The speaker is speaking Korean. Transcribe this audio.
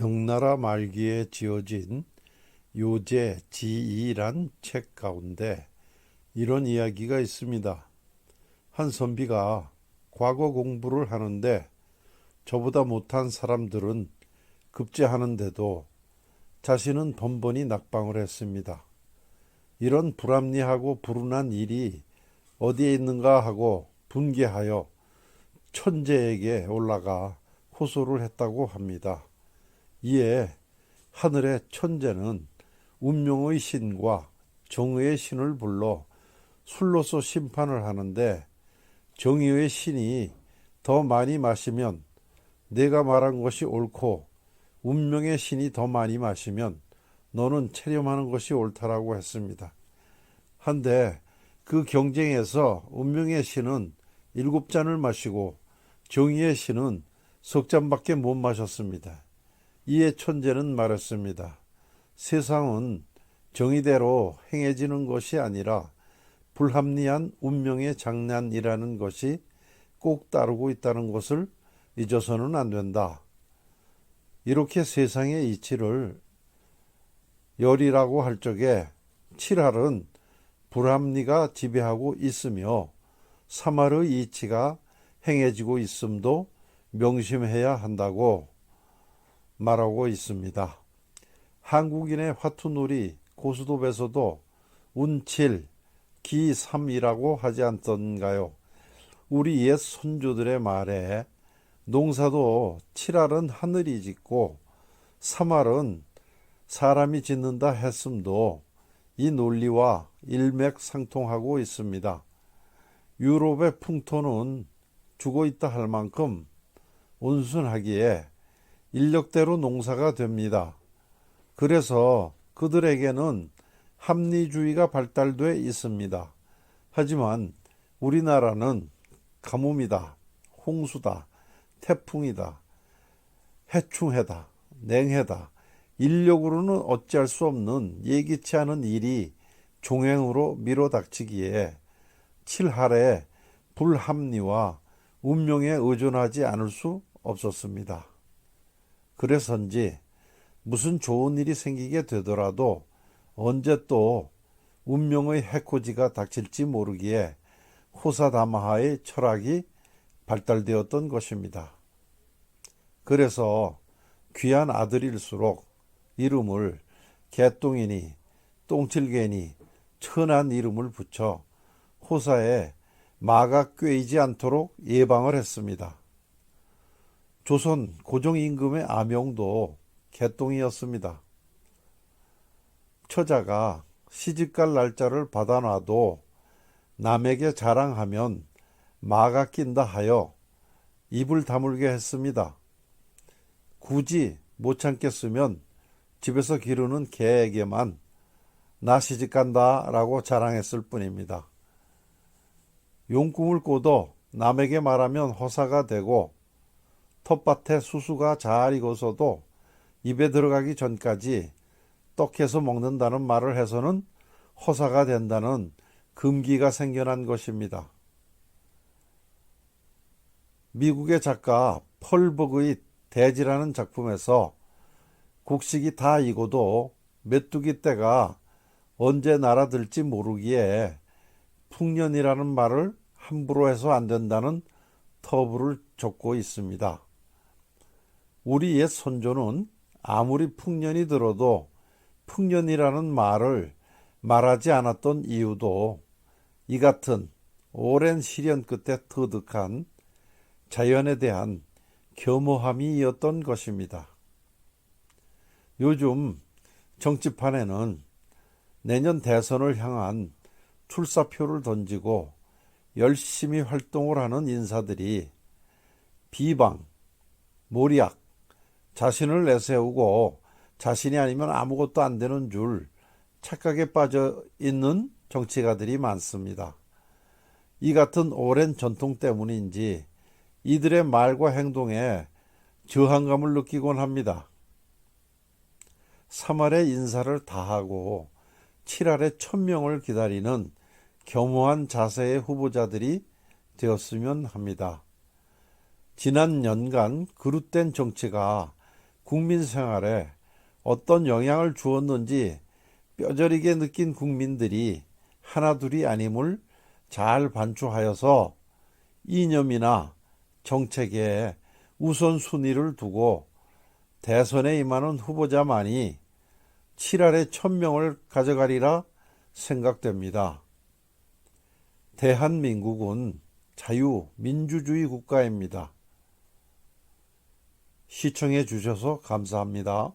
명나라 말기에 지어진 요제 지이란 책 가운데 이런 이야기가 있습니다. 한 선비가 과거 공부를 하는데 저보다 못한 사람들은 급제하는데도 자신은 번번이 낙방을 했습니다. 이런 불합리하고 불운한 일이 어디에 있는가 하고 분개하여 천재에게 올라가 호소를 했다고 합니다. 이에 하늘의 천재는 운명의 신과 정의의 신을 불러 술로서 심판을 하는데 정의의 신이 더 많이 마시면 내가 말한 것이 옳고 운명의 신이 더 많이 마시면 너는 체념하는 것이 옳다라고 했습니다. 한데 그 경쟁에서 운명의 신은 일곱 잔을 마시고 정의의 신은 석 잔밖에 못 마셨습니다. 이에 천재는 말했습니다. 세상은 정의대로 행해지는 것이 아니라 불합리한 운명의 장난이라는 것이 꼭 따르고 있다는 것을 잊어서는 안 된다. 이렇게 세상의 이치를 열이라고 할 적에 칠할은 불합리가 지배하고 있으며 삼할의 이치가 행해지고 있음도 명심해야 한다고 말하고 있습니다. 한국인의 화투놀이 고수도에서도 운칠, 기삼이라고 하지 않던가요? 우리 옛 손주들의 말에 농사도 칠할은 하늘이 짓고 삼할은 사람이 짓는다 했음도 이 논리와 일맥상통하고 있습니다. 유럽의 풍토는 죽어 있다 할 만큼 온순하기에 인력대로 농사가 됩니다. 그래서 그들에게는 합리주의가 발달돼 있습니다. 하지만 우리나라는 가뭄이다, 홍수다, 태풍이다, 해충해다, 냉해다, 인력으로는 어찌할 수 없는 예기치 않은 일이 종행으로 밀어닥치기에 칠할에 불합리와 운명에 의존하지 않을 수 없었습니다. 그래서인지 무슨 좋은 일이 생기게 되더라도 언제 또 운명의 해코지가 닥칠지 모르기에 호사다마하의 철학이 발달되었던 것입니다. 그래서 귀한 아들일수록 이름을 개똥이니 똥칠개니 천한 이름을 붙여 호사에 마가 꿰이지 않도록 예방을 했습니다. 조선 고종 임금의 아명도 개똥이었습니다. 처자가 시집갈 날짜를 받아놔도 남에게 자랑하면 마가 낀다 하여 입을 다물게 했습니다. 굳이 못 참겠으면 집에서 기르는 개에게만 나 시집 간다 라고 자랑했을 뿐입니다. 용꿈을 꿔도 남에게 말하면 허사가 되고 텃밭에 수수가 잘 익어서도 입에 들어가기 전까지 떡해서 먹는다는 말을 해서는 허사가 된다는 금기가 생겨난 것입니다. 미국의 작가 펄버그의 대지라는 작품에서 곡식이 다 익어도 메뚜기 떼가 언제 날아들지 모르기에 풍년이라는 말을 함부로 해서 안 된다는 터부를 줬고 있습니다. 우리 옛 선조는 아무리 풍년이 들어도 풍년이라는 말을 말하지 않았던 이유도 이 같은 오랜 시련 끝에 터득한 자연에 대한 겸허함이었던 것입니다. 요즘 정치판에는 내년 대선을 향한 출사표를 던지고 열심히 활동을 하는 인사들이 비방, 모리악, 자신을 내세우고 자신이 아니면 아무것도 안 되는 줄 착각에 빠져 있는 정치가들이 많습니다. 이 같은 오랜 전통 때문인지 이들의 말과 행동에 저항감을 느끼곤 합니다. 3월에 인사를 다하고 7월에 천명을 기다리는 겸허한 자세의 후보자들이 되었으면 합니다. 지난 연간 그릇된 정치가 국민 생활에 어떤 영향을 주었는지 뼈저리게 느낀 국민들이 하나둘이 아님을 잘 반추하여서 이념이나 정책에 우선순위를 두고 대선에 임하는 후보자만이 7알에 천명을 가져가리라 생각됩니다. 대한민국은 자유 민주주의 국가입니다. 시청해 주셔서 감사합니다.